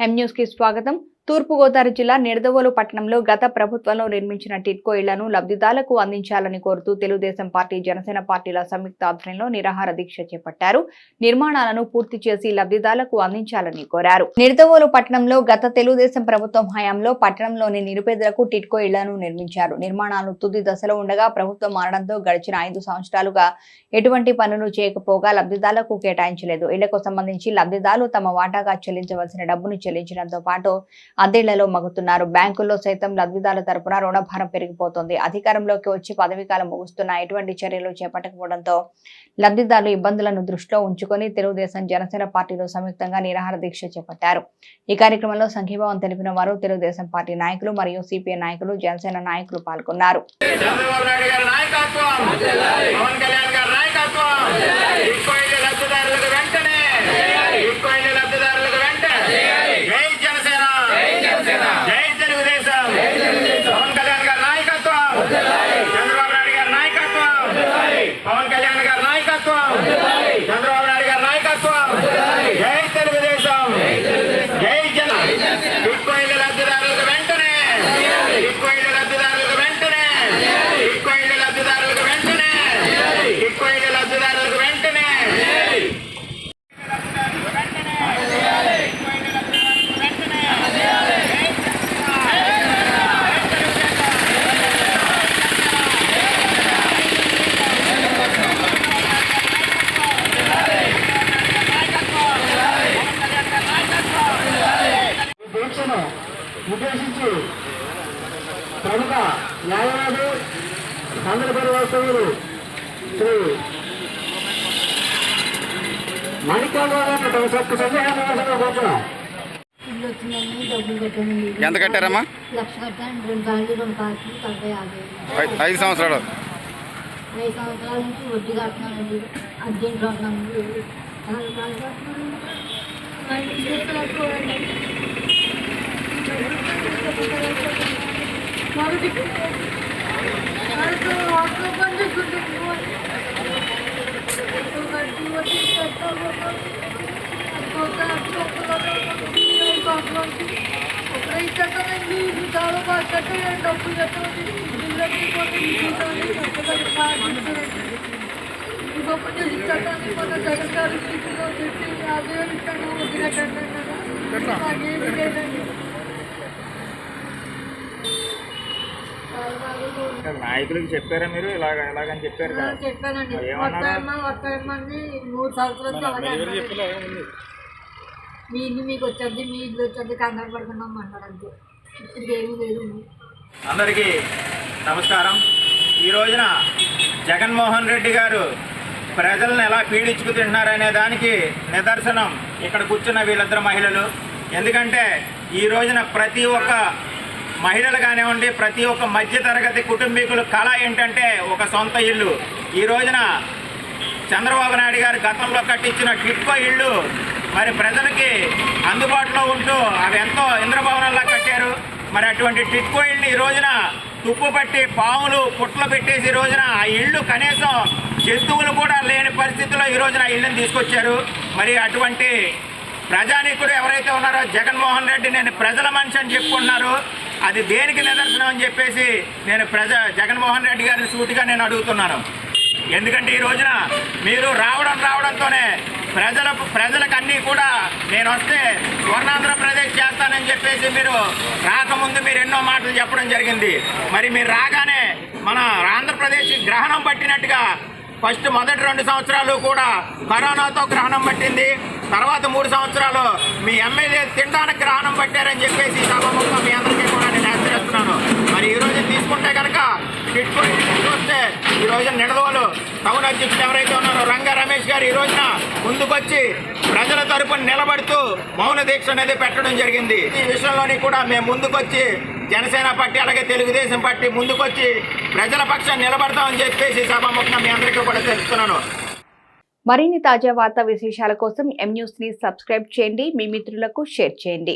M news కి స్వాగతం తూర్పుగోదావరి జిల్లా నిడదవోలు పట్టణంలో గత ప్రభుత్వంలో నిర్మించిన టిట్కో ఇళ్ళను లబ్ధిదారులకు అందించాలని కోరుతూ తెలుగుదేశం పార్టీ జనసేన పార్టీల సంయుక్త ఆధ్వర్యంలో నిరాహార దీక్ష చేపట్టారు. నిర్మాణాలను పూర్తి చేసి లబ్ధిదారులకు అందించాలని కోరారు. నిడదవోలు పట్టణంలో గత తెలుగుదేశం ప్రభుత్వం హయాంలో పట్టణంలోని నిరుపేదలకు టిట్కో ఇళ్ళను నిర్మించారు. నిర్మాణాలు తుది దశలో ఉండగా ప్రభుత్వం మారడంతో గడిచిన ఐదు సంవత్సరాలుగా ఎటువంటి పనులు చేయకపోగా లబ్ధిదారులకు కేటాయించలేదు. ఇళ్ళకు సంబంధించి లబ్ధిదారులు తమ వాటాగా చెల్లించవలసిన డబ్బును చెల్లించడంతో పాటు అద్దెళ్ళలో మగుతున్నారు. బ్యాంకుల్లో సైతం లబ్ధిదారుల తరపున రుణభారం పెరిగిపోతుంది. అధికారంలోకి వచ్చి పదవీకాలం ముగుస్తున్న ఎటువంటి చర్యలు చేపట్టకపోవడంతో లబ్ధిదారులు ఇబ్బందులను దృష్టిలో ఉంచుకొని తెలుగుదేశం జనసేన పార్టీలు సంయుక్తంగా నిరాహార దీక్ష చేపట్టారు. ఈ కార్యక్రమంలో సంఘీభావం తెలిపిన వారు తెలుగుదేశం పార్టీ నాయకులు మరియు సిపిఐ నాయకులు జనసేన నాయకులు పాల్గొన్నారు. వెంటనే నాయుడు గారి నాయకత్వం పవన్ కళ్యాణ్ గారి నాయకత్వం బిట్కాయిన్ లబ్ధిదారులకు వెంటనే బిట్కాయిన్ లబ్ధిదారులకు వెంటనే జై జనసేన జై తెలుగుదేశం పవన్ కళ్యాణ్ గారి నాయకత్వం చంద్రబాబు నాయుడు గారి నాయకత్వం పవన్ కళ్యాణ్ గారి నాయకత్వం చంద్రబాబు నాయుడు గారి నాయకత్వం జై తెలుగుదేశం జై జన బిట్కాయిన్ లబ్ధిదారులకు వెంటనే బిట్కాయిన్ లబ్ధిదారులకు వెంటనే బిట్కాయిన్ లబ్ధిదారులకు వెంటనే బిట్కాయిన్ లబ్ధిదారులకు వెంటనే ఈ దీక్షను ఉద్దేశించి ప్రముఖ న్యాయవాది ఆంధ్రప్రదేశ్ వాస్తవులు శ్రీ మణికాల్ గారు తమ సందేహాన్ని కోరుతున్నాం ఎంత కట్టారమ్మా? లక్ష కట్టాను. రెండు పార్టీ యాభై ఐ- ఐదు సంవత్సరాలు. ఐదు సంవత్సరాల నుంచి వడ్డీ కడుతున్నానండి సార్లు కడుతున్నాను. اكو اكو నాయకులకు చెప్పారా మీరు? ఇలాగ ఇలాగని చెప్పారు చెప్పానండి. మూడు సంవత్సరాలు. మీ ఇల్లు మీకు వచ్చేది మీ ఇల్లు వచ్చేది కంగారు పడుతున్నాం అంటారు ఇప్పుడు ఏమీ లేదు. అందరికీ నమస్కారం. ఈ రోజున జగన్మోహన్ రెడ్డి గారు ప్రజలను ఎలా పీడించుకు తింటున్నారనే దానికి నిదర్శనం ఇక్కడ కూర్చున్న వీళ్ళిద్దరు మహిళలు. ఎందుకంటే ఈ రోజున ప్రతి ఒక్క మహిళలు కానివ్వండి ప్రతి ఒక్క మధ్యతరగతి కుటుంబీకుల కళ ఏంటంటే ఒక సొంత ఇల్లు. ఈ రోజున చంద్రబాబు నాయుడు గారు గతంలో కట్టించిన టిట్కో ఇళ్ళు మరి ప్రజలకి అందుబాటులో ఉంటూ అవి ఎంతో ఇంద్రభవనంలా కట్టారు. మరి అటువంటి టిట్కో ఇళ్ళు ఈ రోజున తుప్పు పట్టి పాములు పుట్లు పెట్టేసి ఈ రోజున ఆ ఇళ్ళు కనీసం జంతువులు కూడా లేని పరిస్థితిలో ఈ రోజున ఆ ఇళ్ళని తీసుకొచ్చారు. మరి అటువంటి ప్రజానీకుడు ఎవరైతే ఉన్నారో జగన్మోహన్ రెడ్డి నేను ప్రజల మనిషి అని చెప్పుకున్నారు అది దేనికి నిదర్శనం అని చెప్పేసి నేను ప్రజ జగన్మోహన్ రెడ్డి గారిని సూటిగా నేను అడుగుతున్నాను. ఎందుకంటే ఈ రోజున మీరు రావడం రావడంతోనే ప్రజల ప్రజలకు అన్నీ కూడా నేను వస్తే స్వర్ణాంధ్రప్రదేశ్ చేస్తానని చెప్పేసి మీరు రాకముందు మీరు ఎన్నో మాటలు చెప్పడం జరిగింది. మరి మీరు రాగానే మన ఆంధ్రప్రదేశ్ గ్రహణం పట్టినట్టుగా ఫస్ట్ మొదటి రెండు సంవత్సరాలు కూడా కరోనాతో గ్రహణం పట్టింది. తర్వాత మూడు సంవత్సరాలు మీ ఎమ్మెల్యే తినడానికి గ్రహణం పట్టారని చెప్పేసి ఈ సభముఖంగా మీ అందరికీ కూడా నేను హెచ్చరిస్తున్నాను మరి ఈ రోజు తీసుకుంటే కనుక టిట్కో ఇల్లు చూస్తే ఈ రోజు నిడదవలు అధ్యక్షుడు ఎవరైతే ఉన్నారో రంగా రమేష్ గారు ఈ రోజున ముందుకొచ్చి ప్రజల తరపున నిలబడుతూ మౌన దీక్ష అనేది పెట్టడం జరిగింది. ఈ విషయంలోని కూడా మేము ముందుకొచ్చి జనసేన పార్టీ అలాగే తెలుగుదేశం పార్టీ ముందుకొచ్చి ప్రజల పక్షాన్ని నిలబడతామని చెప్పేసి సభాముఖంగా మీ అందరికీ కూడా తెలుస్తున్నాను మరిన్ని తాజా వార్తా విశేషాల కోసం ఎం న్యూస్ని సబ్స్క్రైబ్ చేయండి. మీ మిత్రులకు షేర్ చేయండి.